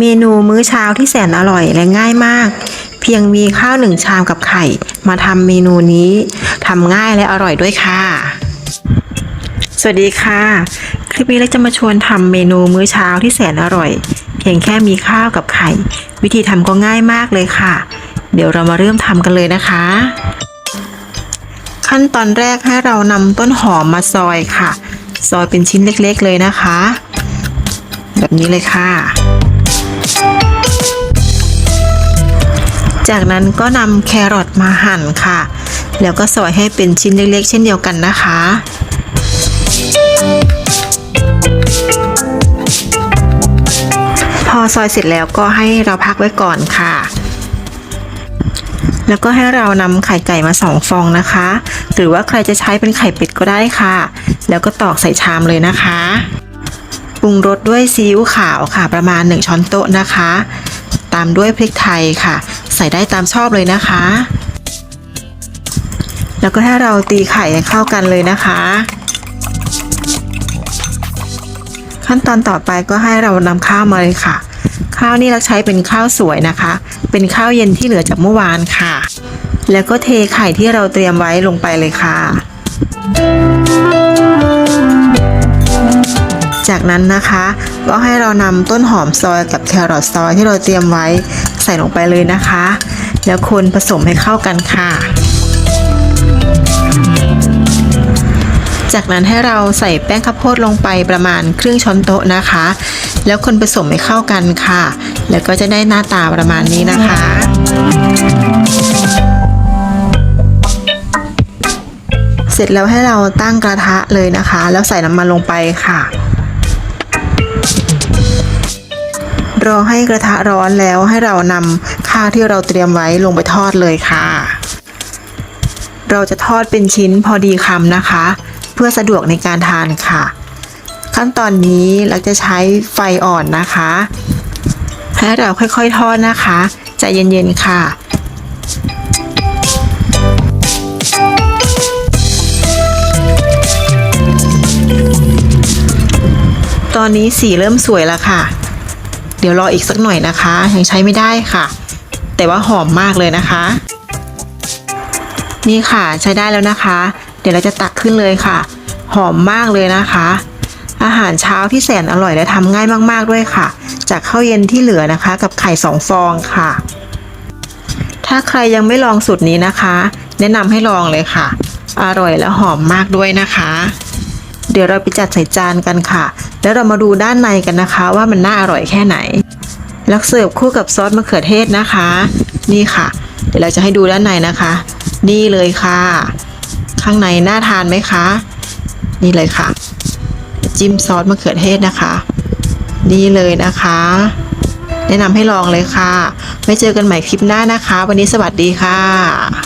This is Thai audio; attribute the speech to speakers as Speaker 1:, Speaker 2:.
Speaker 1: เมนูมื้อเช้าที่แสนอร่อยและง่ายมาก เพียงมีข้าวหนึ่งชามกับไข่ มาทำเมนูนี้ทำง่ายและอร่อยด้วยค่ะ สวัสดีค่ะ คลิปนี้เราจะมาชวนทำเมนูมื้อเช้าที่แสนอร่อย เพียงแค่มีข้าวกับไข่ วิธีทำก็ง่ายมากเลยค่ะ เดี๋ยวเรามาเริ่มทำกันเลยนะคะ ขั้นตอนแรกให้เรานำต้นหอมมาซอยค่ะ ซอยเป็นชิ้นเล็กๆเลยนะคะ แบบนี้เลยค่ะ จากนั้นก็นำแครอทมาหั่นค่ะ แล้วก็ซอยให้เป็นชิ้นเล็กๆ เช่นเดียวกันนะคะพอซอยเสร็จแล้วก็ให้เราพักไว้ก่อนค่ะ แล้วก็ให้เรานำไข่ไก่มาสองฟองนะคะ หรือว่าใครจะใช้เป็นไข่เป็ดก็ได้ค่ะ แล้วก็ตอกใส่ชามเลยนะคะ ปรุงรสด้วยซีอิ๊วขาวค่ะ ประมาณ 1 ช้อนโต๊ะนะคะ ตามด้วยพริกไทยค่ะ ใส่ได้ตามชอบเลยนะคะ แล้วก็ให้เราตีไข่เข้ากันเลยนะคะ ขั้นตอนต่อไปก็ให้เรานำข้าวมาเลยค่ะ ข้าวนี่เราใช้เป็นข้าวสวยนะคะ เป็นข้าวเย็นที่เหลือจากเมื่อวานค่ะ แล้วก็เทไข่ที่เราเตรียมไว้ลงไปเลยค่ะ จากนั้นนะคะ ก็ให้เรานำต้นหอมซอยกับแครอทซอยที่เราเตรียมไว้ใส่ลงไปเลยนะคะ แล้วคนผสมให้เข้ากันค่ะ จากนั้นให้เราใส่แป้งข้าวโพดลงไปประมาณครึ่งช้อนโต๊ะนะคะ แล้วคนผสมให้เข้ากันค่ะ แล้วก็จะได้หน้าตาประมาณนี้นะคะเสร็จแล้วให้เราตั้งกระทะเลยนะคะ แล้วใส่น้ำมันลงไปค่ะ รอให้กระทะร้อนแล้วให้เรานำข้าวที่เราเตรียมไว้ลงไปทอดเลยค่ะ เราจะทอดเป็นชิ้นพอดีคำนะคะ เพื่อสะดวกในการทานค่ะ ขั้นตอนนี้เราจะใช้ไฟอ่อนนะคะให้เราค่อยๆทอดนะคะใจเย็นๆค่ะตอนนี้สีเริ่มสวยแล้วค่ะ ดี๋ยวรออีกสักหน่อยนะคะ ยังใช้ไม่ได้ค่ะ แต่ว่าหอมมากเลยนะคะ นี่ค่ะใช้ได้แล้วนะคะ เดี๋ยวเราจะตักขึ้นเลยค่ะ หอมมากเลยนะคะ อาหารเช้าที่แสนอร่อยและทำง่ายมากๆด้วยค่ะ จากข้าวเย็นที่เหลือนะคะ กับไข่สองฟองค่ะ ถ้าใครยังไม่ลองสูตรนี้นะคะ แนะนำให้ลองเลยค่ะ อร่อยและหอมมากด้วยนะคะ เดี๋ยวเราไปจัดใส่จานกันค่ะ แล้วเรามาดูด้านในกันนะคะว่ามันน่าอร่อยแค่ไหน แล้วเสิร์ฟคู่กับซอสมะเขือเทศนะคะ นี่ค่ะ เดี๋ยวเราจะให้ดูด้านในนะคะ นี่เลยค่ะ ข้างในน่าทานไหมคะ นี่เลยค่ะ จิ้มซอสมะเขือเทศนะคะ นี่เลยนะคะ แนะนำให้ลองเลยค่ะไว้เจอกันใหม่คลิปหน้านะคะ วันนี้สวัสดีค่ะ